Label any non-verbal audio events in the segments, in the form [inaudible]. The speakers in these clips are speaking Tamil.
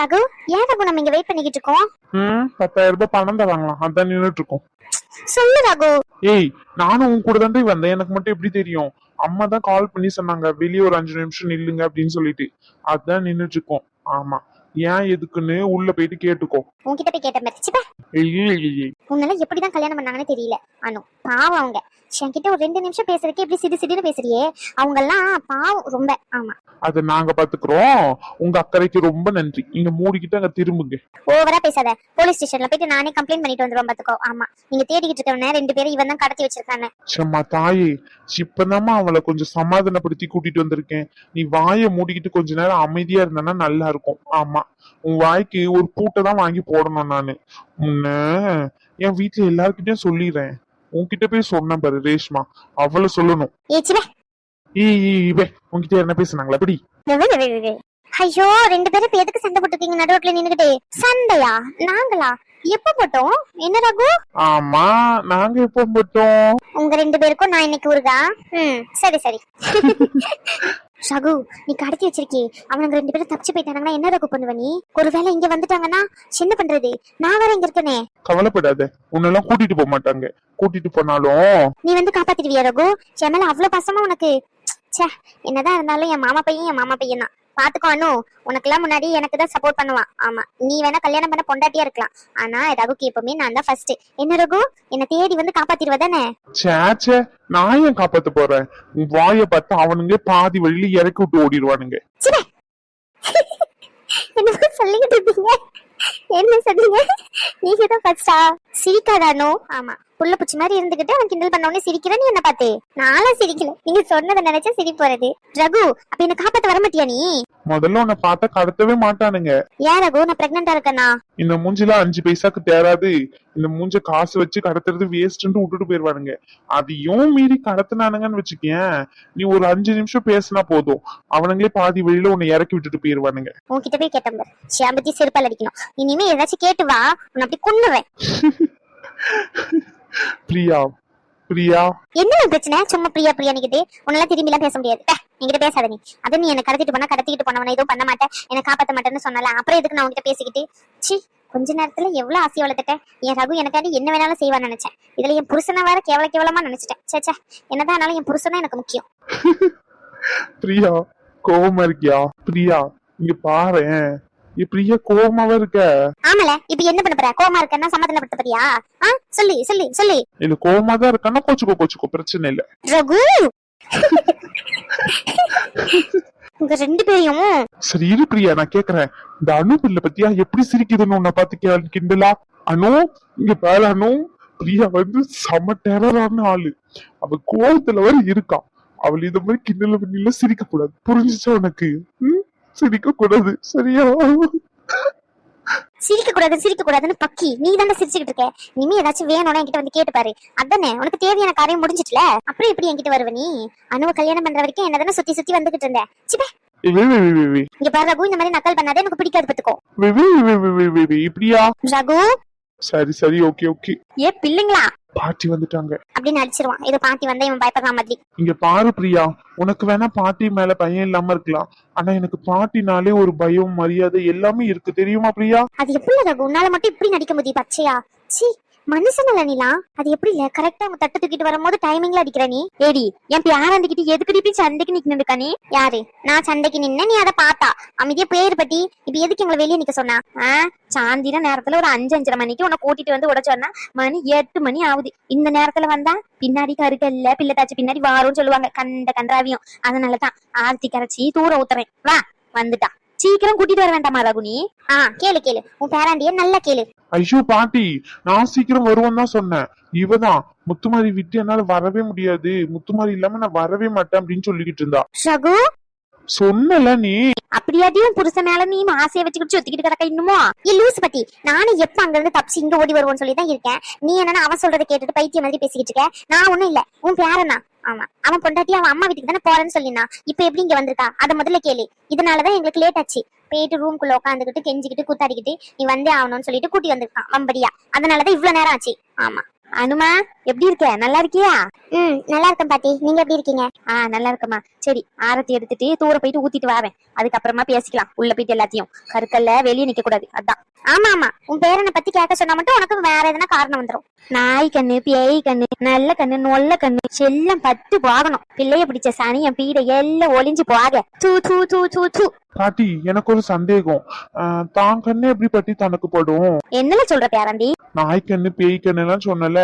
ரகு? ஏன் ரகு நம்ம இங்க வெயிட் பண்ணிக்கிட்டு இருக்கோம்? ம் பத்தாயிரம் ரூபாய் பணம் தராங்களாம். அதான் நின்னுட்டு இருக்கோம் சொல்லு ரகு. ஏய் நானும் உன் கூட தாண்டி வந்தேன். எனக்கு மட்டும் எப்படி தெரியும்? அம்மா தான் கால் பண்ணி சொன்னாங்க. வெளியே ஒரு அஞ்சு நிமிஷம் நில்லுங்க அப்படின்னு சொல்லிட்டு. அதான் நின்னுட்டு இருக்கோம் ஆமா. ஏன் எதுக்குன்னு உள்ள போயிட்டு கேட்டுக்கோ. உன்கிட்ட போய் கேட்ட மாதிரி சிப்பா. ஐயே உன்னால எப்படிதான் கல்யாணம் பண்ணாங்கன்னு தெரியல. அனு பாவம் அவங்க. என்கிட்ட ஒரு ரெண்டு நிமிஷம் பேசுறதுக்கு எப்படி சிடு சிடுன்னு பேசுறியே. அவங்க எல்லாம் பாவம் ரொம்ப. ஆமா. அதை நாங்க பாத்துக்கிறோம். உங்க அக்கறைக்கு ரொம்ப நன்றி. நீங்க மூடிக்கிட்டு அங்க திரும்புங்க. ஓவரா பேசாத. போலீஸ் ஸ்டேஷன்ல போயிட்டு நானே கம்ப்ளைண்ட் பண்ணிட்டு வந்துருவோம் பாத்துக்கோ. ஆமா. நீங்க தேடிக்கிட்டு இருக்கவன ரெண்டு பேரும் இவன் தான் கடத்தி வச்சிருக்காங்க. சும்மா தாயே இப்பதாம்மா அவளை கொஞ்சம் சமாதானப்படுத்தி கூட்டிட்டு வந்திருக்கேன். நீ வாயை மூடிக்கிட்டு கொஞ்ச நேரம் அமைதியா இருந்தனா நல்லா இருக்கும். ஆமா. உன் வாய்க்கு ஒரு பூட்டை தான் வாங்கி போடணும் நானு. உன்ன என் வீட்டுல எல்லார்கிட்டயும் சொல்லிடுறேன் உன்கிட்ட போய் சொன்னேன் பாரு ரேஷ்மா. அவளை சொல்லணும். உன்கிட்ட என்ன பேசுனாங்களா? அப்படி ஐயோ ரெண்டு பேரும் இப்ப எதுக்கு சண்டை போட்டுருக்கீங்க? நடுரோட்ல நின்னுகிட்டே. சண்டையா? நாங்களா? எப்ப போட்டோம்? என்ன ரகு? ஆமா நாங்க எப்போ போட்டோம்? உங்க ரெண்டு பேருக்கும் நான் இன்னைக்கு ஊருகா? ம் சரி சரி. ரகு நீ கடத்தி வச்சிருக்கே. அவனுங்க ரெண்டு பேரும் தப்பிச்சு போயிட்டாங்கன்னா என்ன ரகு பண்ணுவ நீ? ஒருவேளை இங்க வந்துட்டாங்கன்னா என்ன பண்றது? நான் வேற இங்க இருக்கனே. கவலைப்படாத. உன்னெல்லாம் கூட்டிட்டு போக மாட்டாங்க. கூட்டிட்டு போனாலும் நீ வந்து காப்பாத்திடுவியா ரகு? என் மேல அவ்வளவு பாசமா உனக்கு? ச்சே என்னதான் இருந்தாலும் என் மாமா பையன் என் மாமா பையன் தான். பாத்துக்கோ அனு உனக்கெல்லாம் முன்னாடி எனக்கு தான் சப்போர்ட் பண்ணுவான். ஆமா நீ வேணா கல்யாணம் பண்ண பொண்டாட்டியா இருக்கலாம். ஆனா ரகுக்கு எப்பவுமே நான் தான் ஃபர்ஸ்ட் என்ன ரகு? என்ன தேடி வந்து காப்பாத்திடுவ தானே சேச்சே நான் ஏன் காப்பாத்த போறேன்? உன் வாயை பார்த்து அவனுங்க பாதி வழியில இறக்கி விட்டு ஓடிடுவானுங்க. என்ன சொல்லிக்கிட்டு இருக்கீங்க என்ன சொன்னீங்க? நீங்க தான் ஃபர்ஸ்டா சிரிக்காதானோ? ஆமா. புள்ள பூச்சி மாதிரி இருந்துகிட்டு அவன் கிண்டல் பண்ண உடனே சிரிக்கிற நீ என்ன பார்த்தே நானும் சிரிக்கல. நீங்க சொன்னதை நினைச்சா சிரிப்பு வருது ரகு அப்ப என்ன காப்பாத்த வர மாட்டியா நீ? முதல்ல உன்னை பார்த்தா கடத்தவே மாட்டானுங்க. ஏன் ரகு? நான் பிரெக்னண்டா இருக்கேனா? இந்த மூஞ்சில அஞ்சு பைசாக்கு தேராது. இந்த மூஞ்ச காசு வச்சு கடத்துறது வேஸ்ட்னு விட்டுட்டு போயிருவானுங்க. அதையும் மீறி கடத்துனானுங்கன்னு வச்சுக்கேன். நீ ஒரு அஞ்சு நிமிஷம் பேசினா போதும். அவனுங்களே பாதி வழியில உன்னை இறக்கி விட்டுட்டு போயிருவானுங்க. உன்கிட்ட போய் கேட்டேன் பாரு. சாம்பத்தி செருப்பால் அடிக்கணும். இனிமே ஏதாச்சும் கேட்டு வா. உன்னை அப்படி கொன்னுவேன். [laughs] பிரியா பிரியா. என்ன பிரச்சனை? சும்மா பிரியா பிரியா நிக்கிட்டு உன்னால திரும்பி எல்லாம் பேச முடியாது. என்கிட்ட பேசாத நீ. அது நீ என்ன கடத்திட்டு போனா கடத்திட்டு போனவன எதுவும் பண்ண மாட்டேன். என்ன காப்பாத்த மாட்டேன்னு சொன்னல. அப்புறம் எதுக்கு நான் உன்கிட்ட பேசிக்கிட்டு? சி கொஞ்ச நேரத்துல எவ்வளவு ஆசையை வளர்த்துட்டேன். என் ரகு எனக்காண்டி என்ன வேணாலும் செய்வான்னு நினைச்சேன். இதுல என் புருஷனை வேற கேவல கேவலமா நினைச்சிட்டேன். சே சே என்னதான் ஆனாலும் என் புருஷன் தான் எனக்கு முக்கியம். பிரியா கோவமா இருக்கியா? பிரியா இங்க பாரேன். பிரியா கோவமாவா இருக்க? ஆமால இப்ப என்ன பண்ண போற? கோமா இருக்கன்னா சமாதானப்படுத்த போறியா? ஆ சொல்லி சொல்லி சொல்லி. இல்ல கோவமா தான் இருக்கான்னா கோச்சுக்கோ கோச்சுக்கோ பிரச்சனை இல்ல. ரகு! உங்க ரெண்டு பேரையும்? சரி இரு பிரியா நான் கேக்குறேன். இந்த அணு பிள்ளை பத்தியா எப்படி சிரிக்குதுன்னு உன்னை பார்த்து கே- கிண்டலா? அனு இங்க பாரு அனு. பிரியா வந்து செம டெரரான ஆளு. அவ கோவத்துல வர இருக்கா. அவள் இந்த மாதிரி கிண்டல பண்ணில சிரிக்க கூடாது. புரிஞ்சுச்சா உனக்கு? ம்? சிரிக்க கூடாது சரியா சிரிக்க கூடாது சிரிக்க கூடாதுன்னு பக்கி நீ தானே சிரிச்சுக்கிட்டு இருக்க இனிமே ஏதாச்சும் வேணும்னா என்கிட்ட வந்து கேட்டு பாரு அதானே உனக்கு தேவையான காரியம் முடிஞ்சிட்டுல அப்புறம் எப்படி என்கிட்ட வருவ நீ அணுவ கல்யாணம் பண்ற வரைக்கும் என்னதானே சுத்தி சுத்தி வந்துகிட்டு இருந்த சிப்ப ஏய், வே, வே, வே, வே, வே. இங்க பாரு ரகு இந்த மாதிரி நக்கல் பண்ணாதே எனக்கு பிடிக்காது பத்துக்கோ. இப்படியா ரகு சரி சரி ஓகே ஓகே ஏ பிள்ளைங்களா பாட்டி வந்துட்டாங்க. அப்படின்னு அடிச்சிருவான் ஏதோ பாட்டி வந்தா இவன் பயப்படுற மாதிரி. இங்க பாரு பிரியா. உனக்கு வேணா பாட்டி மேல பயம் இல்லாம இருக்கலாம். ஆனா எனக்கு பாட்டினாலே ஒரு பயம் மரியாதை எல்லாமே இருக்கு. தெரியுமா பிரியா? அது எப்படி ரகு? உன்னால மட்டும் இப்படி நடிக்க முடியும் பச்சையா? சி மனுஷனல இல்ல அது எப்படி இல்ல? கரெக்டா அவங்க தட்டு தூக்கிட்டு வரும்போது டைமிங்ல அடிக்கிற நீ. ஏடி என் பியாராண்டிக்கிட்டு எதுக்கு இப்படி சண்டைக்கு நிக்கணும் இருக்கா நீ? யாரு? நான் சண்டைக்கு நின்ன நீ அதை பார்த்தா. அமைதியா பேர் பத்தி இப்ப எதுக்கு எங்களை வெளியே நிக்க சொன்னா? ஆ? சாந்திர நேரத்துல ஒரு அஞ்சு அஞ்சரை மணிக்கு உன்னை கூட்டிட்டு வந்து விட மணி எட்டு மணி ஆகுது. இந்த நேரத்துல வந்தா பின்னாடி கருக்கல்ல பிள்ளை தாச்சு பின்னாடி வாரும்னு சொல்லுவாங்க. கண்ட கன்றாவியும். அதனாலதான் ஆர்த்தி கரைச்சி தூர ஊத்துறேன். வா வந்துட்டா. சீக்கிரம் கூட்டிட்டு வர வேண்டாமா ரகுனி? ஆ கேளு கேளு. உன் பேராண்டிய நல்லா கேளு. ஐயோ பாட்டி நான் சீக்கிரம் வருவேன் தான் சொன்னேன். இவதான். முத்துமாரி விட்டு என்னால வரவே முடியாது. முத்துமாரி இல்லாம நான் வரவே மாட்டேன் அப்படின்னு சொல்லிக்கிட்டு இருந்தா. ரகு? சொன்னல நீ. அப்படியாட்டியும் புருஷன் மேல நீ ஆசையை வச்சுக்கிட்டு சுத்திக்கிட்டு கிடக்க இன்னுமா? ஏ லூசு பத்தி நானும் எப்ப அங்க இருந்து தப்பிச்சு இங்க ஓடி வருவோம்னு சொல்லி தான் இருக்கேன். நீ என்னன்னா அவன் சொல்றதை கேட்டுட்டு பைத்தியம் மாதிரி பேசிக்கிட்டு இருக்க. நான் ஒண்ணும் இல்ல. உன் பேரனா ஆமா. அவன் பொண்டாட்டி அவன் அம்மா வீட்டுக்கு தானே போறேன்னு சொல்லினா இப்ப எப்படி இங்க வந்திருக்கா? அத முதல்ல கேளு. இதனாலதான் எங்களுக்கு லேட் ஆச்சு. போயிட்டு ரூம்குள்ள உட்காந்துக்கிட்டு கெஞ்சிக்கிட்டு கூத்தாடிக்கிட்டு நீ வந்தே ஆகணும்னு சொல்லிட்டு கூட்டி வந்திருக்கான். வம்படியா. அதனாலதான் இவ்வளவு நேரம் ஆச்சு. ஆமா. அனுமா எப்படி இருக்க? நல்லா இருக்கியா? ம் நல்லா இருக்கேன் பாட்டி. நீங்க எப்படி இருக்கீங்க? ஆ நல்லா இருக்கம்மா. சரி ஆரத்தி எடுத்துட்டு தூர போயிட்டு ஊத்திட்டு வரேன் அதுக்கப்புறமா பேசிக்கலாம். உள்ள போயிட்டு எல்லாத்தையும். கருக்கல்ல வெளியே நிக்க கூடாது அதான். ஆமா ஆமா. உன் பேரனை பத்தி கேட்க சொன்னா மட்டும் உனக்கு வேற எதனா காரணம் வந்துரும். நாய் கண்ணு பேய் கண்ணு நல்ல கண்ணு நொல்ல கண்ணு செல்லம் பட்டு போகணும். பிள்ளைய பிடிச்ச சனியம் பீட எல்லாம் ஒளிஞ்சு போக. தூ தூ தூ தூ தூ. பாட்டி எனக்கு ஒரு சந்தேகம். தான் கண்ணு எப்படி பட்டி தனக்கு படும்? என்னல சொல்ற பேரண்டி நாய் கண்ணு பேய் கண்ணு எல்லாம் சொன்னல.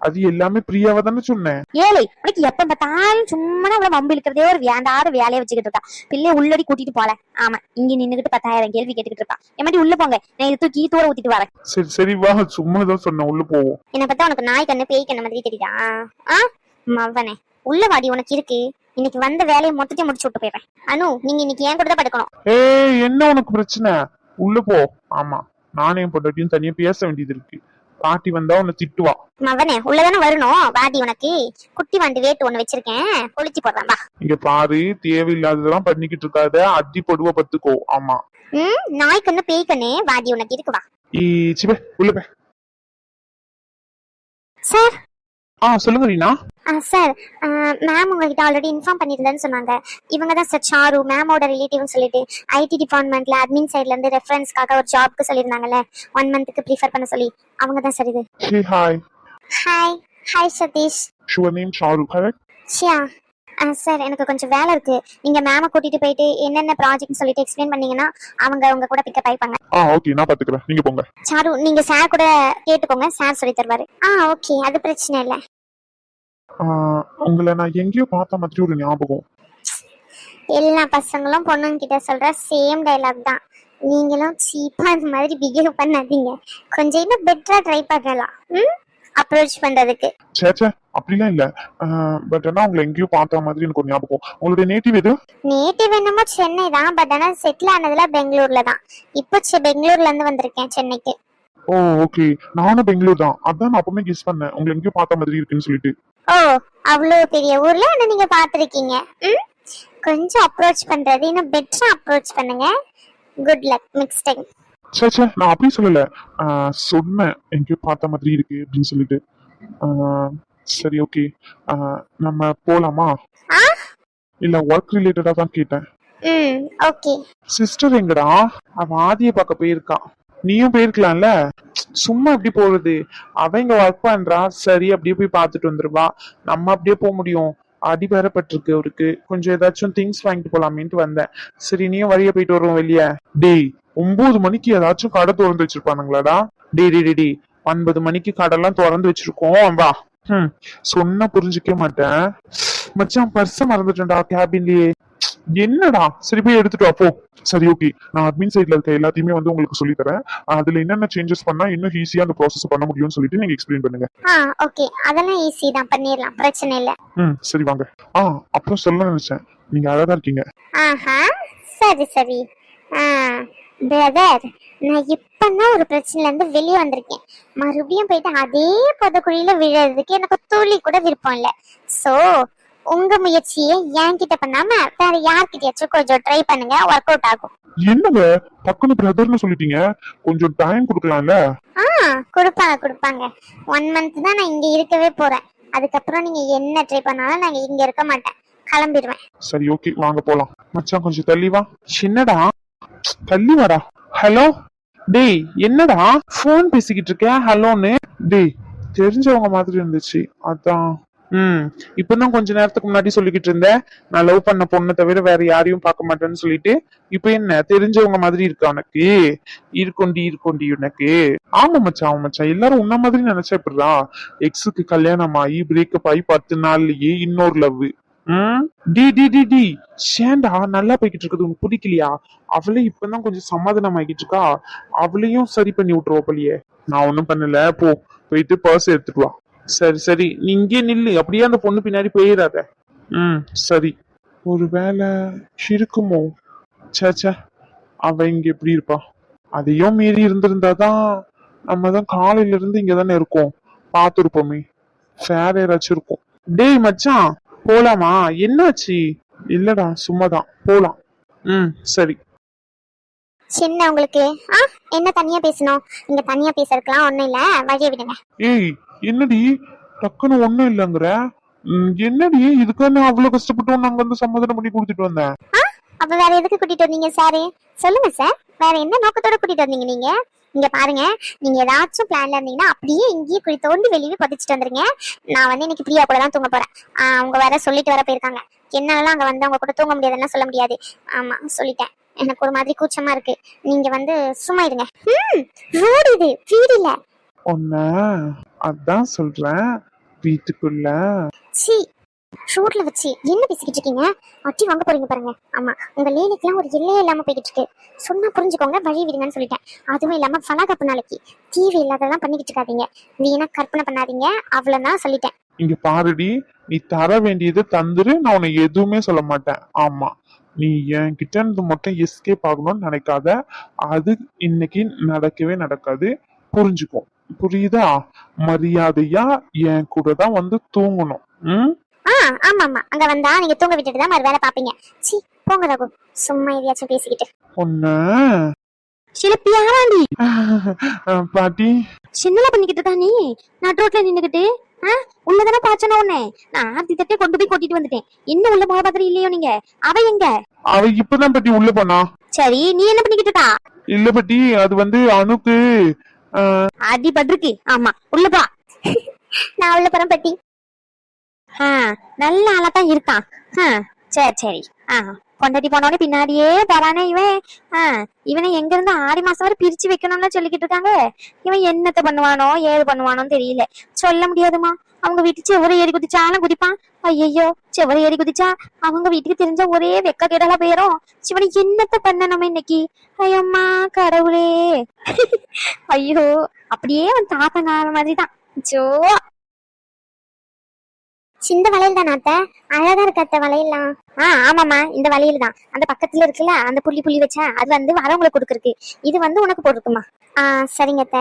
அது எல்லாமே பிரியாவை தானே சொன்னேன். ஏழை உனக்கு எப்ப பார்த்தாலும் சும்மா அவளை வம்பு இழுக்கிறதே ஒரு வேண்டாத வேலையை வச்சுக்கிட்டு இருக்கா. பிள்ளைய உள்ளடி கூட்டிட்டு போல. ஆமா இங்க நின்னுகிட்டு பத்தாயிரம் கேள்வி கேட்டுக்கிட்டு இருக்கா. என் உள்ள போங்க. நான் இது தூக்கி தூர ஊத்திட்டு வரேன். சரி சரி வா. சும்மா தான் சொன்னேன். உள்ள போவோம். என்ன பார்த்தா உனக்கு நாய் கண்ணு பேய் கண்ணு மாதிரி தெரியுதா? ஆ? மவனே உள்ள வாடி உனக்கு இருக்கு. இன்னைக்கு வந்த வேலையை மொத்தத்தையும் முடிச்சு விட்டு போயிடுறேன். அனு நீங்க இன்னைக்கு ஏன் கூட தான் படுக்கணும். ஏய் என்ன உனக்கு பிரச்சனை? உள்ள போ. ஆமா நானே பொண்டாட்டியும் தனியா பேச வேண்டியது இருக்கு. பாட்டி வந்தா உன்னை திட்டுவா. மவனே உள்ளதானே வரணும்? வாடி உனக்கு. குட்டி வண்டி வேட்டு ஒண்ணு வச்சிருக்கேன். பொழிச்சு போடுறேன் வா. இங்க பாரு தேவையில்லாததெல்லாம் பண்ணிக்கிட்டு இருக்காத. அடி படுவ பத்துக்கோ ஆமா. ம் நாய் கண்ணு பேய் கண்ணு வாடி உனக்கு இருக்கு வா. ஈ சிபே உள்ள பே. சார் ஆ சொல்லுங்க ரீனா சார் மேம் உங்ககிட்ட ஆல்ரெடி இன்ஃபார்ம் பண்ணியிருந்தேன்னு சொன்னாங்க. இவங்க தான் சார் சாரு மேமோட ரிலேட்டிவ்னு சொல்லிட்டு ஐடி டிபார்ட்மெண்ட்ல அட்மின் சைட்ல இருந்து ரெஃபரன்ஸ்க்காக ஒரு ஜாப்க்கு சொல்லியிருந்தாங்கல்ல ஒன் மந்த்துக்கு ப்ரிஃபர் பண்ண சொல்லி. அவங்க தான் சார் இது. Hi hi hi Satish sure name Sharu correct ஷியா சார் எனக்கு கொஞ்சம் வேலை இருக்கு. நீங்க மேம கூட்டிட்டு போயிட்டு என்னென்ன ப்ராஜெக்ட் சொல்லிட்டு எக்ஸ்பிளைன் பண்ணீங்கன்னா அவங்க உங்க கூட பிக்கப் ஆயிப்பாங்க. ஆ ஓகே நான் பாத்துக்கிறேன். நீங்க போங்க. சாரு நீங்க சார் கூட கேட்டுக்கோங்க. சார் சொல்லி தருவாரு. ஆ ஓகே அது பிரச்சனை இல்லை. உங்களை நான் எங்கேயோ பார்த்த மாதிரி ஒரு ஞாபகம். எல்லா பசங்களும் பொண்ணுங்க கிட்ட சொல்ற சேம் டைலாக் தான். நீங்களும் சீப்பா இந்த மாதிரி பிஹேவ் பண்ணாதீங்க. கொஞ்சம் இன்னும் பெட்டரா ட்ரை பண்ணலாம். ம்? அப்ரோச் பண்றதுக்கு. சே சே அப்படிலாம் இல்ல. பட் ஆனா உங்களை எங்கேயோ பார்த்த மாதிரி எனக்கு ஒரு ஞாபகம். உங்களுடைய நேட்டிவ் எது? நேட்டிவ் என்னமோ சென்னை தான். பட் ஆனா செட்டில் ஆனதுல பெங்களூர்ல தான். இப்போ செ- பெங்களூர்ல இருந்து வந்திருக்கேன் சென்னைக்கு. ஓ ஓகே நானும் பெங்களூர் தான். அதான் நான் அப்பவுமே கெஸ் பண்ணேன். உங்களை எங்கேயோ பார்த்த மாதிரி இருக்குன்னு சொல்லிட்டு. ஓ அவ்வளோ பெரிய ஊர்ல என்ன நீங்க பாத்திருக்கீங்க கொஞ்சம் அப்ரோச் பண்றது. இன்னும் பெட்டரா அப்ரோச் பண்ணுங்க. குட் லக் நெக்ஸ்ட் டைம் சே சே நான் அப்படி சொல்லல. சொன்னேன். எங்கேயோ பார்த்த மாதிரி இருக்கு அப்படின்னு சொல்லிட்டு. சரி ஓகே நம்ம போலாமா? இல்ல ஒர்க் ரிலேட்டடா தான் கேட்டேன். சிஸ்டர் எங்கடா? அவ ஆதிய பார்க்க போயிருக்கா. நீயும் போயிருக்கலாம்ல? சும்மா எப்படி போறது. அவ இங்க ஒர்க் பண்றா. சரி அப்படியே போய் பார்த்துட்டு வந்துருவா. நம்ம அப்படியே போக முடியும். அடி அவருக்கு. கொஞ்சம் ஏதாச்சும் திங்ஸ் வாங்கிட்டு போலாமேன்ட்டு வந்தேன். சரி நீயும் வழிய போயிட்டு வருவோம் வெளிய. டேய் ஒன்பது மணிக்கு ஏதாச்சும் கடை திறந்து வச்சிருப்பானுங்களாடா. டேய் டேய் டேய், டேய். ஒன்பது மணிக்கு கடைலாம் திறந்து வச்சிருக்கோம் வா. ம் சொன்னா புரிஞ்சுக்க மாட்டேன். மச்சான் பர்ஸ மறந்துட்டேன்டா கேபின்லயே. என்னடா? சரி போய் எடுத்துட்டு வா போ. சரி ஓகே. நான் அட்மின் சைட்ல இருக்க எல்லாத்தையுமே வந்து உங்களுக்கு சொல்லி தரேன் அதுல என்னென்ன சேஞ்சஸ் பண்ணா இன்னும் ஈஸியா அந்த ப்ராசஸ் பண்ண முடியும்னு சொல்லிட்டு நீங்க எக்ஸ்பிளைன் பண்ணுங்க. ஆ ஓகே. அதெல்லாம் ஈஸி தான். பண்ணிடலாம். பிரச்சனை இல்லை. ம் சரி வாங்க. ஆ அப்புறம் சொல்ல நினைச்சேன். நீங்க அழகா இருக்கீங்க. ஆஹா. சரி சரி. ஆ. பிரதர் நான் இப்பதான் ஒரு பிரச்சனைல இருந்து வெளியே வந்திருக்கேன். மறுபடியும் போயிட்டு அதே புதக்குழியில விழுறதுக்கு எனக்கு துளி கூட விருப்பம் இல்ல. சோ உங்க முயற்சியை என்கிட்ட பண்ணாம வேற யார்கிட்டயாச்சும் கொஞ்சம் ட்ரை பண்ணுங்க ஒர்க் அவுட் ஆகும். என்னங்க? டக்குனு பிரதர்னு சொல்லிட்டீங்க. கொஞ்சம் டைம் கொடுக்கலாம்ல? ஆ கொடுப்பாங்க கொடுப்பாங்க. ஒன் மந்த் தான் நான் இங்க இருக்கவே போறேன். அதுக்கப்புறம் நீங்க என்ன ட்ரை பண்ணாலும் நான் இங்க இருக்க மாட்டேன். கிளம்பிடுவேன். சரி ஓகே வாங்க போலாம். மச்சான் கொஞ்சம் தள்ளி வா. சின்னடா தள்ளிவாடா ஹலோ? டேய் என்னடா? ஃபோன் பேசிக்கிட்டு இருக்கேன் ஹலோன்னு? டேய் தெரிஞ்சவங்க மாதிரி இருந்துச்சு. அதான். ம் இப்பதான் கொஞ்ச நேரத்துக்கு முன்னாடி சொல்லிக்கிட்டு இருந்தேன். நான் லவ் பண்ண பொண்ணை தவிர வேற யாரையும் பார்க்க மாட்டேன்னு சொல்லிட்டு இப்ப என்ன? தெரிஞ்சவங்க மாதிரி இருக்கா உனக்கு? இருக்கொண்டி இருக்கொண்டி உனக்கு. ஆமா மச்சான் ஆமா மச்சான் எல்லாரும் உன்ன மாதிரி நினைச்சா இப்படிடா எக்ஸுக்கு கல்யாணம் ஆகி பிரேக்கப் ஆகி பத்து நாள்லயே இன்னொரு லவ் டி டி டி டி. சேண்டா நல்லா போய்கிட்டு இருக்குது. உனக்கு பிடிக்கலையா? அவளே இப்பதான் கொஞ்சம் சமாதானம் ஆகிட்டு இருக்கா அவளையும் சரி பண்ணி விட்டுருவா போலியே நான் ஒண்ணும் பண்ணல. போ போயிட்டு பர்ஸ் எடுத்துட்டு வா. சரி சரி. நீ இங்கே நில்லு. அப்படியே அந்த பொண்ணு பின்னாடி போயிடாத ம் சரி. ஒருவேளை இருக்குமோ? ச்சே ச்சே. அவ இங்க எப்படி இருப்பா? அதையும் மீறி இருந்திருந்தாதான் நம்ம தான் காலையில இருந்து இங்க தானே இருக்கோம். பார்த்துருப்போமே. ஃபேர் யாராச்சும் இருக்கும். டேய் மச்சான். போலாமா? என்னாச்சு? இல்லடா சும்மாதான். போலாம். ம் சரி. சின்ன உங்களுக்கு ஆ என்ன தனியா பேசணும்? நீங்க தனியா பேசறதுக்கெல்லாம் ஒண்ணும் இல்ல. வழிய விடுங்க. ஏய் என்னடி? டக்குன்னு ஒண்ணும் இல்லைங்கிற? என்னடி? இதுக்காக நான் அவ்வளவு கஷ்டப்பட்டு அங்க வந்து சமாதானம் பண்ணி கொடுத்துட்டு வந்தேன் அப்ப வேற எதுக்கு கூட்டிட்டு வந்தீங்க சாரு? சொல்லுங்க சார். வேற என்ன நோக்கத்தோட கூட்டிட்டு வந்தீங்க நீங்க? இங்க பாருங்க நீங்க ஏதாச்சும் பிளான்ல இருந்தீங்கன்னா அப்படியே இங்கேயே குழி தோண்டி வெளியே பதிச்சுட்டு வந்துருங்க. நான் வந்து இன்னைக்கு பிரியா கூட தான் தூங்க போறேன். அவங்க வேற சொல்லிட்டு வர போயிருக்காங்க. என்னால அங்க வந்து அவங்க கூட தூங்க முடியாதுன்னா சொல்ல முடியாது. ஆமா சொல்லிட்டேன். எனக்கு ஒரு மாதிரி கூச்சமா இருக்கு. நீங்க வந்து சும்மா இருங்க. ம் ரோடு இது வீடு இல்ல. உன்ன அதான் சொல்றேன். வீட்டுக்குள்ள. சி ரோட்ல வச்சு என்ன பேசிக்கிட்டு இருக்கீங்க? அட்டி வாங்க போறீங்க பாருங்க. ஆமா உங்க லேனுக்குலாம் ஒரு எல்லையே இல்லாம போய்கிட்டு இருக்கு. சொன்னா புரிஞ்சுக்கோங்க வழி விடுங்கன்னு சொல்லிட்டேன். அதுவும் இல்லாம வளகாப்பு நாளைக்கு தீவு இல்லாததான் பண்ணிக்கிட்டு இருக்காதீங்க. வீணா கற்பனை பண்ணாதீங்க அவ்வளவுதான் சொல்லிட்டேன். இங்க பாருடி நீ தர வேண்டியது தந்துரு நான் உன்னை எதுவுமே சொல்ல மாட்டேன். ஆமா நீ என்கிட்ட இருந்து மட்டும் எஸ்கேப் ஆகணும்னு நினைக்காத. அது இன்னைக்கு நடக்கவே நடக்காது. புரிஞ்சுக்கோ. புரியுதா? மரியாதையா என் கூட தான் வந்து தூங்கணும். ம்? ஆ ஆமா ஆமா அங்க வந்தா நீங்க தூங்க விட்டுட்டு தான் மறு வேலை பாப்பீங்க சி போங்க ரகு. சும்மா எதையாச்சும் பேசிக்கிட்டு. ஒன்னு சிலப்பி யாராண்டி பாட்டி. சின்னல பண்ணிக்கிட்டு இருக்கா நீ? நான் ரோட்ல நின்னுக்கிட்டு. உள்ளதானே பாச்சனா உன்னை. நான் ஆர்த்தி தட்டே கொண்டு போய் கொட்டிட்டு வந்துட்டேன். இன்னும் உள்ள போக பாக்குற இல்லையோ நீங்க? அவ எங்க? அவ இப்பதான் பாட்டி உள்ள போனா. சரி நீ என்ன பண்ணிக்கிட்டு இருக்கா? இல்ல பாட்டி அது வந்து அணுக்கு. அடி பட்டிருக்கு ஆமா உள்ள பா நான் உள்ள போறேன் பட்டி. ஆ நல்ல ஆளா தான் இருக்கான். ஆ சரி சரி. ஆ பொண்டாட்டி போனவனே பின்னாடியே போறானே இவன். ஆ இவனை எங்க இருந்து ஆறு மாசம் வரை பிரிச்சு வைக்கணும்னு சொல்லிக்கிட்டு இருக்காங்க. இவன் என்னத்த பண்ணுவானோ ஏது பண்ணுவானோன்னு தெரியல. சொல்ல முடியாதுமா. அவங்க வீட்டு செவரை ஏறி குதிச்சாலும் குதிப்பான். ஐயையோ செவரை ஏறி குதிச்சா அவங்க வீட்டுக்கு தெரிஞ்ச ஒரே வெக்க கேடலா போயிரும். சிவனை என்னத்த பண்ண நம்ம இன்னைக்கு? ஐயம்மா கடவுளே. ஐயோ அப்படியே அவன் தாத்தங்கார மாதிரி தான் ஜோ. இந்த வளையல் தான் அத்தை? அழகா இருக்கு அத்தை வளையல்லாம். ஆ ஆமாமா இந்த வளையல் தான் அந்த பக்கத்துல இருக்குல்ல அந்த புள்ளி புள்ளி வச்சா அது வந்து வரவங்களுக்கு கொடுக்குறக்கு இது வந்து உனக்கு போட்டிருக்குமா? ஆ சரிங்க அத்தை.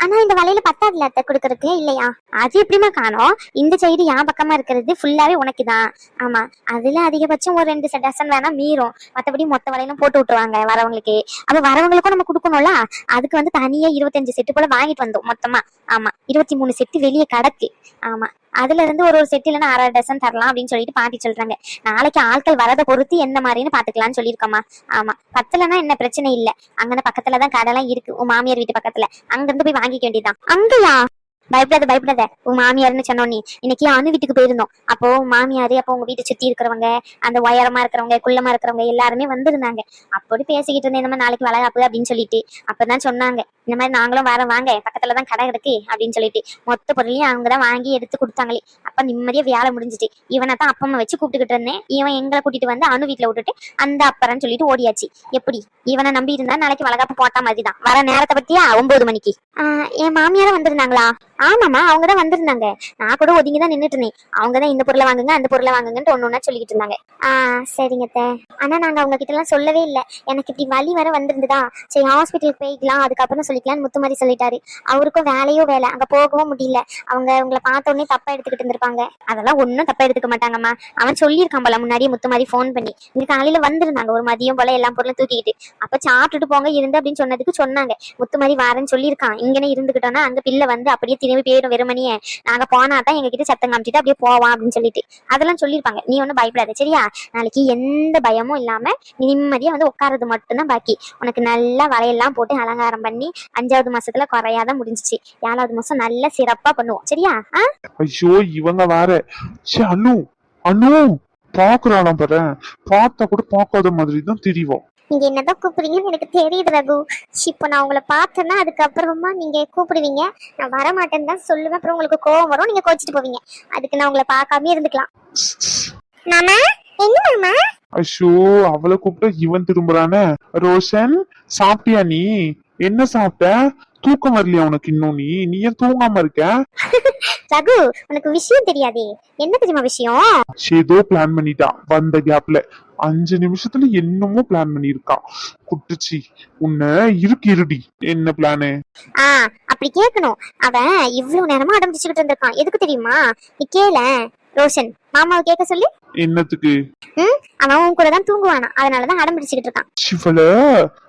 ஆனா இந்த வளையல பத்தாதுல அத்தை கொடுக்கறதுக்கு இல்லையா? அது எப்படிமா காணும்? இந்த சைடு என் பக்கமா இருக்கிறது ஃபுல்லாவே உனக்கு தான் ஆமா அதுல அதிகபட்சம் ஒரு ரெண்டு டசன் வேணா மீறும். மத்தபடி மொத்த வளையலும் போட்டு விட்டுருவாங்க வரவங்களுக்கு. அப்ப வரவங்களுக்கும் நம்ம கொடுக்கணும்ல? அதுக்கு வந்து தனியா இருபத்தஞ்சு செட்டு போல வாங்கிட்டு வந்தோம் மொத்தமா. ஆமா இருபத்தி மூணு செட்டு வெளியே கிடக்கு. ஆமா. அதுல இருந்து ஒரு ஒரு செட்டு இல்லைன்னா அரை டசன் தரலாம் அப்படின்னு சொல்லிட்டு பாட்டி சொல்றாங்க. நாளைக்கு ஆட்கள் வரதை பொறுத்து என்ன மாதிரின்னு பாத்துக்கலாம்னு சொல்லியிருக்கோமா ஆமா. பத்தலன்னா என்ன பிரச்சனை இல்ல. அங்கன பக்கத்துல தான் கடைலாம் இருக்கு. உன் மாமியார் வீட்டு பக்கத்துல. அங்க இருந்து போய் வாங்கிக்க வேண்டியதுதான். அங்கயா? பயப்படாத பயப்படாத. உன் மாமியார்னு சொன்னோன்னே இன்னைக்கு அணு வீட்டுக்கு போயிருந்தோம். அப்போ மாமியாரு அப்போ உங்க வீட்டை சுத்தி இருக்கிறவங்க அந்த உயரமா இருக்கிறவங்க குள்ளமா இருக்கிறவங்க எல்லாருமே வந்திருந்தாங்க. அப்படி பேசிக்கிட்டு இருந்தேன். இந்த மாதிரி நாளைக்கு வளகாப்பு அப்படின்னு சொல்லிட்டு. அப்பதான் சொன்னாங்க. இந்த மாதிரி நாங்களும் வர வாங்க. பக்கத்துல தான் கடை இருக்கு அப்படின்னு சொல்லிட்டு. மொத்த பொருளையும் அவங்க தான் வாங்கி எடுத்து கொடுத்தாங்களே. அப்ப நிம்மதியா வேலை முடிஞ்சுட்டு இவனை தான் அப்பம்மா வச்சு கூப்பிட்டுக்கிட்டு இருந்தேன். இவன் எங்களை கூட்டிட்டு வந்து அணு வீட்டுல விட்டுட்டு அந்த அப்பறன்னு சொல்லிட்டு ஓடியாச்சு. எப்படி? இவனை நம்பி இருந்தா நாளைக்கு வளகாப்பு போட்ட மாதிரி தான் வர நேரத்தை பத்தியா? ஒன்பது மணிக்கு. ஆஹ் என் மாமியாரும் வந்திருந்தாங்களா? ஆமாமா அவங்க தான் வந்திருந்தாங்க. நான் கூட ஒதுங்கி தான் நின்றுட்டு இருந்தேன் அவங்க தான் இந்த பொருளை வாங்குங்க அந்த பொருளை வாங்குங்கன்ட்டு ஒண்ணு ஒன்றா சொல்லிக்கிட்டு இருந்தாங்க. ஆஹ் சரிங்க தே ஆனா நாங்க அவங்க கிட்ட எல்லாம் சொல்லவே இல்லை. எனக்கு இப்படி வலி வர வந்திருந்ததா? சரி ஹாஸ்பிட்டலுக்கு போய்க்கலாம் அதுக்கப்புறம் சொல்லிக்கலாம்னு முத்து மாதிரி சொல்லிட்டாரு. அவருக்கும் வேலையோ வேலை அங்க போகவும் முடியல. அவங்க உங்களை பார்த்த உடனே தப்பா எடுத்துக்கிட்டு இருந்திருப்பாங்க. அதெல்லாம் ஒன்றும் தப்பா எடுத்துக்க மாட்டாங்கம்மா. அவன் சொல்லியிருக்கான் போல முன்னாடியே முத்து மாதிரி ஃபோன் பண்ணி. இங்கே காலையில வந்திருந்தாங்க ஒரு மதியம் போல எல்லா பொருளும் தூக்கிக்கிட்டு. அப்ப சாப்பிட்டுட்டு போங்க இருந்து அப்படின்னு சொன்னதுக்கு சொன்னாங்க. முத்து மாதிரி வாரேன்னு சொல்லியிருக்கான். இங்கனே இருந்துக்கிட்டோன்னா அங்க பிள்ளை வந்து அப்படியே திரும்பி போயிடும் வெறுமணியே நாங்க போனா தான் எங்க கிட்ட சத்தம் காமிச்சிட்டு அப்படியே போவான் அப்படின்னு சொல்லிட்டு. அதெல்லாம் சொல்லியிருப்பாங்க. நீ ஒன்றும் பயப்படாத சரியா? நாளைக்கு எந்த பயமும் இல்லாம நிம்மதியா வந்து உட்காரது மட்டும்தான் பாக்கி. உனக்கு நல்லா வலையெல்லாம் போட்டு அலங்காரம் பண்ணி அஞ்சாவது மாசத்துல குறையாத முடிஞ்சிச்சு. ஏழாவது மாசம் நல்லா சிறப்பா பண்ணுவோம். சரியா? ஐயோ இவங்க வேற. ச்சே அனு அனு பாக்குறாளாம் பாரு. பார்த்தா கூட பார்க்காத மாதிரி தான் தெரியும் நீங்க என்னதான் கூப்பிடுறீங்கன்னு எனக்கு தெரியுது ரகு. இப்போ நான் உங்களை பார்த்தேன்னா அதுக்கப்புறமா நீங்க கூப்பிடுவீங்க. நான் வர மாட்டேன்னு தான் சொல்லுவேன். அப்புறம் உங்களுக்கு கோவம் வரும். நீங்க கோச்சிட்டு போவீங்க. அதுக்கு நான் உங்களை பார்க்காம இருந்துக்கலாம். மாமா என்ன மாமா? ஐயோ அவளை கூப்பிட்டா இவன் திரும்புறானே. ரோஷன் சாப்பிட்டியா நீ? என்ன சாப்பிட்ட? தூக்கம் வரலையா உனக்கு இன்னும் நீ? நீ ஏன் தூங்காம இருக்க? ரகு உனக்கு விஷயம் தெரியாதே. என்ன தெரியுமா விஷயம்? ஏதோ பிளான் பண்ணிட்டா. வந்த கேப்ல அஞ்சு நிமிஷத்துல என்னமோ பிளான் பண்ணிருக்கா குட்டுச்சி. உன்னை இருக்கு இருடி. என்ன பிளானு ஆ அப்படி கேட்கணும் அவன் இவ்வளவு நேரமா அடம் பிடிச்சுக்கிட்டு இருந்திருக்கான். எதுக்கு தெரியுமா? நீ கேள. ரோஷன் மாமாவை கேட்க சொல்லி. என்னத்துக்கு? ம் அவன் உன் கூட தான் தூங்குவானா. அதனாலதான் அடம் பிடிச்சுக்கிட்டு இருக்கான் சிவல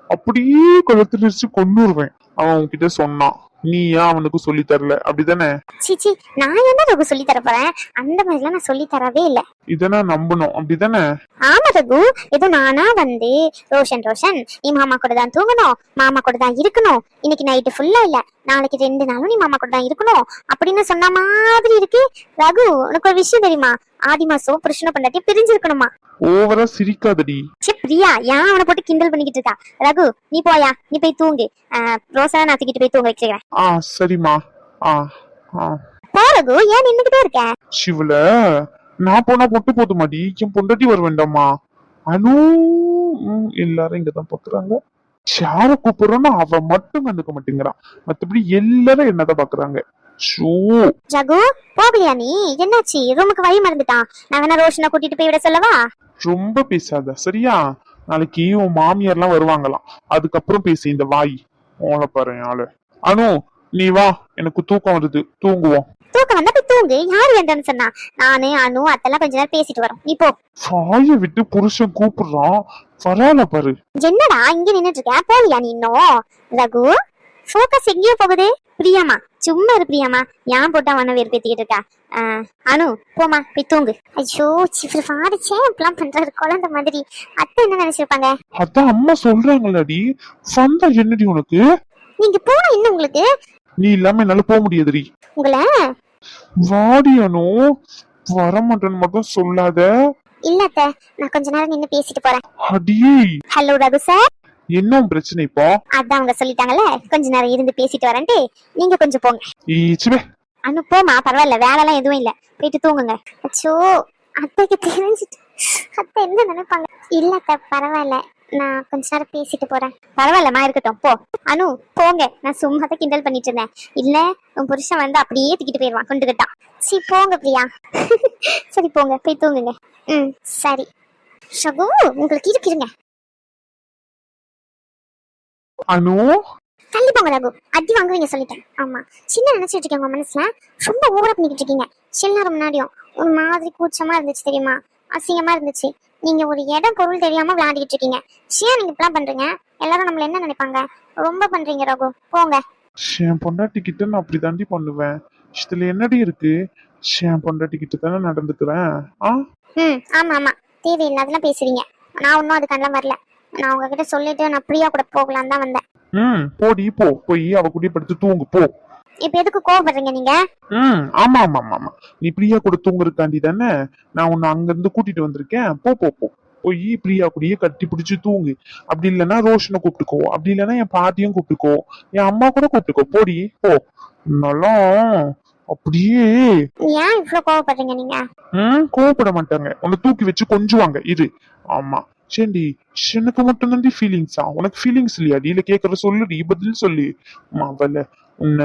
அப்படியே கழுத்து நெரிச்சு கொண்டுருவேன் அவன் உன்கிட்ட சொன்னான் நீயா அவனுக்கு சொல்லி தரல? அப்படிதானே? சீச்சி நான் என்ன ரகு சொல்லி தர போறேன்? அந்த மாதிரிலாம் நான் சொல்லி தரவே இல்ல. இதை நான் நம்பணும் அப்படிதானே? ஆமா ரகு ஏதோ நானா வந்து ரோஷன் ரோஷன் நீ மாமா கூட தான் தூங்கணும் மாமா கூட தான் இருக்கணும். இன்னைக்கு நைட்டு ஃபுல்லா இல்ல. நாளைக்கு ரெண்டு நாளும் நீ மாமா கூட தான் இருக்கணும். அப்படின்னு சொன்ன மாதிரி இருக்கு ரகு உனக்கு ஒரு விஷயம் தெரியுமா? ஆடி மாசம் புருஷனை பண்ணாட்டி பிரிஞ்சிருக்கணுமா? ஓவரா சிரிக்காதடி. சே பிரியா ஏன் அவனை போட்டு கிண்டல் பண்ணிக்கிட்டு இருக்கா? ரகு நீ போயா நீ போய் தூங்கு. ரோசா நான் தூக்கிட்டு போய் தூங்க வச்சுக்கிறேன் ஆ சரிம்மா. ஆ ஆ. போ ரகு ஏன் நின்னுகிட்டே இருக்க? சிவல நான் போனா பொட்டு போதுமாடி. என் பொண்டாட்டி வர வேண்டாமா? அனு எல்லாரும் இங்கதான் பாக்குறாங்க. யார கூப்பிடுறோன்னா அவ மட்டும் கண்டுக்க மாட்டேங்கிறான். மத்தபடி எல்லாரும் என்னதான் பாக்குறாங்க. ஷோ ரகு போகலையா நீ? என்னாச்சு? ரூமுக்கு வழி மறந்துட்டான். நான் வேணா ரோஷனை கூட்டிட்டு போய் விட சொல்லவா? ரொம்ப பேசாத சரியா? நாளைக்கு உன் மாமியார்லாம் வருவாங்களாம். அதுக்கப்புறம் பேசு இந்த வாய். ஓலை பாரு ஆளு. அனு நீ வா. எனக்கு தூக்கம் வருது. தூங்குவோம். தூக்கம் வந்தா போய் தூங்கு. யார் வேண்டாம்னு சொன்னா? நானு அனு அத்தெல்லாம் கொஞ்ச நேரம் பேசிட்டு வரோம். நீ போ. வாயை விட்டு புருஷன் கூப்பிடுறான். வரால பாரு. என்னடா இங்க நின்னுட்டு இருக்க? போலியா நீ இன்னும்? ரகு ஃபோக்கஸ் எங்கேயோ போகுது. பிரியாமா சும்மா இரு பிரியாமா ஏன் போட்டு அவனை வெறுப்பேத்திக்கிட்டு இருக்கா? அனு போமா போய் தூங்கு. ஐயோ சிஃபர் பாடிச்சே இப்பெல்லாம் பண்றாரு குழந்தை மாதிரி. அத்தை என்ன நினைச்சிருப்பாங்க? அதான் அம்மா சொல்றாங்களடி. வந்தா என்னடி உனக்கு? நீங்க போனா என்ன உங்களுக்கு? நீ இல்லாம என்னால போக முடியாதுடி. உங்களை? வாடி அனு. வரமாட்டேன்னு மட்டும் சொல்லாத. இல்ல அத்தை. நான் கொஞ்ச நேரம் நின்னு பேசிட்டு போறேன். அடியே. Hello Raghu sir. என்ன பிரச்சனை இப்போ? அதான் அவங்க சொல்லிட்டாங்கல்ல கொஞ்ச நேரம் இருந்து பேசிட்டு வரேன்ட்டு நீங்க கொஞ்சம் போங்க. ஈச்சுவே அனு போமா பரவாயில்ல வேலைலாம் எதுவும் இல்ல. போயிட்டு தூங்குங்க. அச்சோ அத்தைக்கு தெரிஞ்சிட்டு அத்தை என்ன நினைப்பாங்க? இல்ல அத்தை பரவாயில்ல நான் கொஞ்ச நேரம் பேசிட்டு போறேன். பரவாயில்லம்மா இருக்கட்டும் போ. அனு போங்க. நான் சும்மா தான் கிண்டல் பண்ணிட்டு இருந்தேன். இல்ல உன் புருஷன் வந்து அப்படியே தூக்கிட்டு போயிடுவான் கொண்டுகிட்டான். சரி போங்க பிரியா. [laughs] சரி போங்க போய் தூங்குங்க. ம் சரி. ஷகு உங்களுக்கு இருக்கு இருங்க. அனு? தள்ளி போங்க ரகு. அடி வாங்குவீங்க சொல்லிட்டேன். ஆமா. சின்ன நினைச்சிட்டு இருக்கீங்க உங்க மனசுல? ரொம்ப ஓவரா பண்ணிக்கிட்டு இருக்கீங்க. சில நேரம் முன்னாடியும் ஒரு மாதிரி கூச்சமா இருந்துச்சு தெரியுமா? அசிங்கமா இருந்துச்சு. நீங்க ஒரு இடம் பொருள் தெரியாம விளையாடிக்கிட்டு இருக்கீங்க. ஏன் நீங்க இப்படிலாம் பண்றீங்க? எல்லாரும் நம்மள என்ன நினைப்பாங்க? ரொம்ப பண்றீங்க ரகு. போங்க. என் பொண்டாட்டி கிட்ட நான் அப்படி தாண்டி பண்ணுவேன். இதுல என்னடி இருக்கு? என் பொண்டாட்டி கிட்ட தானே நடந்துக்கிறேன் ஆ? ம் ஆமா ஆமா. தேவையில்லாதெல்லாம் பேசுறீங்க. நான் ஒன்றும் அதுக்கெல்லாம் வரல. நான் உங்ககிட்ட சொல்லிட்டு நான் பிரியா கூட போகலான்னு தான் வந்தேன். ம் போடி போ. போய் அவ கூடிய படுத்து தூங்கு போ. இப்போ எதுக்கு கோவப்படுறீங்க நீங்க? ம் ஆமா ஆமா ஆமா ஆமா. நீ பிரியா கூட தூங்குறதுக்காண்டி தானே நான் உன்னை அங்க இருந்து கூட்டிட்டு வந்திருக்கேன். போ போ போ. போய் பிரியா கூடயே கட்டி பிடிச்சு தூங்கு. அப்படி இல்லைன்னா ரோஷனை கூப்பிட்டுக்கோ. அப்படி இல்லைன்னா என் பாட்டியும் கூப்பிட்டுக்கோ. என் அம்மா கூட கூப்பிட்டுக்கோ. போடி போ. நல்லா அப்படியே. ஏன் இவ்வளோ கோவப்படுறீங்க நீங்க? ம் கோவப்பட மாட்டாங்க. உன்னை தூக்கி வச்சு கொஞ்சுவாங்க. இரு. ஆமா. சேண்டி எனக்கு மட்டும் தாண்டி ஃபீலிங்ஸா உனக்கு ஃபீலிங்ஸ் இல்லையாடி இல்ல கேக்குற சொல்லுடி பதில் சொல்லு அவல உன்ன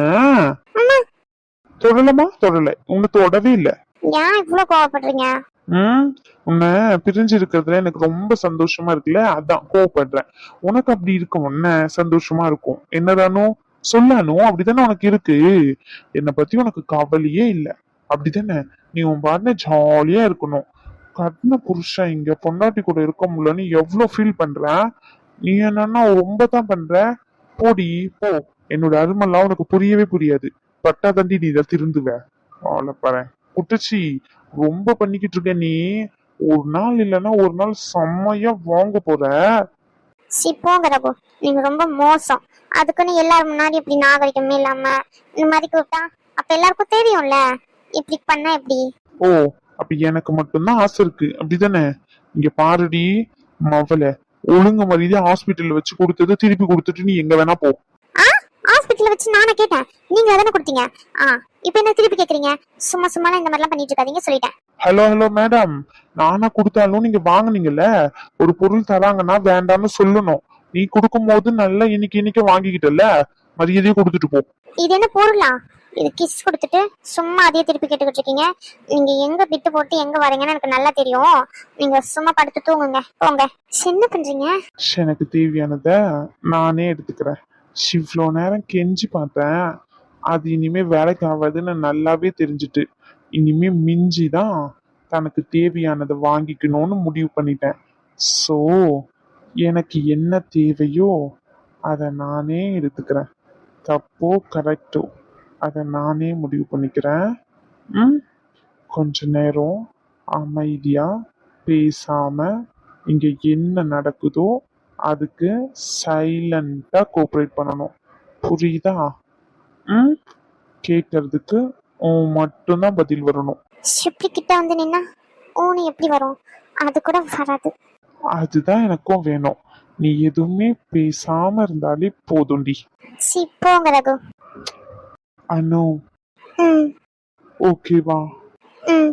தொடலமா தொடல உன்னை தொடவே இல்ல ஏன் இவ்வளோ கோவப்படுறீங்க ம் உன்னை பிரிஞ்சு இருக்கிறதுல எனக்கு ரொம்ப சந்தோஷமா இருக்குல்ல அதான் கோவப்படுறேன் உனக்கு அப்படி இருக்கும் உன்ன சந்தோஷமா இருக்கும் என்னதானோ சொல்லானோ அப்படிதானே உனக்கு இருக்கு என்னை பத்தி உனக்கு கவலையே இல்ல அப்படிதானே நீ உன் பாட்டுல ஜாலியா இருக்கணும் கட்டின புருஷன் இங்க பொண்டாட்டி கூட இருக்க முடியலன்னு எவ்வளவு ஃபீல் பண்ற? நீ என்னன்னா ரொம்ப தான் பண்ற. போடி போ. என்னோட அருமெல்லாம் உனக்கு புரியவே புரியாது. பட்டா தண்டி நீ இதை திருந்துவ. பாரு. குட்டச்சி ரொம்ப பண்ணிக்கிட்டு இருக்க நீ. ஒரு நாள் இல்லைன்னா ஒரு நாள் செம்மையா வாங்க போற. சி போங்க ரகு. நீங்க ரொம்ப மோசம். அதுக்குன்னு எல்லாரும் முன்னாடி இப்படி நாகரிகமே இல்லாம இந்த மாதிரி கூப்பிட்டா அப்ப எல்லாருக்கும் தெரியும்ல? இப்படி பண்ணா எப்படி? ஓ அப்ப எனக்கு மட்டும்தான் ஆசை இருக்கு. அப்படிதானே? இங்க பாருடி மவள. ஒழுங்கு மரியாதை ஹாஸ்பிட்டல்ல வச்சு கொடுத்தது திருப்பி கொடுத்துட்டு நீ எங்க வேணா போ. ஹாஸ்பிட்டல்ல வச்சு நானே கேட்டேன். நீங்க தானே கொடுத்தீங்க? ஆ இப்போ என்ன திருப்பி கேக்குறீங்க? சும்மா சும்மா இந்த மாதிரிலாம் பண்ணிட்டு இருக்காதீங்க சொல்லிட்டேன். ஹலோ ஹலோ மேடம் நானா கொடுத்தாலும் நீங்க வாங்குனீங்கல்ல? ஒரு பொருள் தராங்கன்னா வேண்டாம்னு சொல்லணும். நீ கொடுக்கும் போது நல்லா இன்னைக்கு இன்னைக்கு வாங்கிக்கிட்டல மரியாதையை கொடுத்துட்டு போ. இது என்ன பொருளா? இது கிஸ் கொடுத்துட்டு சும்மா அதையே திருப்பி கேட்டுக்கிட்டு இருக்கீங்க. நீங்க எங்க விட்டு போட்டு எங்க வரீங்கன்னு எனக்கு நல்லா தெரியும். நீங்க சும்மா படுத்து தூங்குங்க. போங்க. என்ன பண்றீங்க? எனக்கு தேவையானதை நானே எடுத்துக்கிறேன். இவ்வளோ நேரம் கெஞ்சி பார்த்தேன். அது இனிமே வேலைக்கு ஆகாதுன்னு நல்லாவே தெரிஞ்சுட்டு. இனிமே மிஞ்சி தான் தனக்கு தேவையானதை வாங்கிக்கணும்னு முடிவு பண்ணிட்டேன். ஸோ எனக்கு என்ன தேவையோ அதை நானே எடுத்துக்கிறேன். தப்போ கரெக்டோ. அதை நானே முடிவு பண்ணிக்கிறேன். ம். கொஞ்ச நேரம் அமைதியா பேசாம இங்க என்ன நடக்குதோ அதுக்கு சைலண்டா கோஆப்ரேட் பண்ணணும். புரியுதா? ம். கேட்கறதுக்கு உன் மட்டும்தான் பதில் வரணும். இப்படி கிட்ட வந்து நின்னா ஊனு எப்படி வரும்? அது கூட வராது. அதுதான் எனக்கும் வேணும். நீ எதுவுமே பேசாம இருந்தாலே போதும்டி. சி போங்க ரகு. அனு ம் ஓகேவா ம்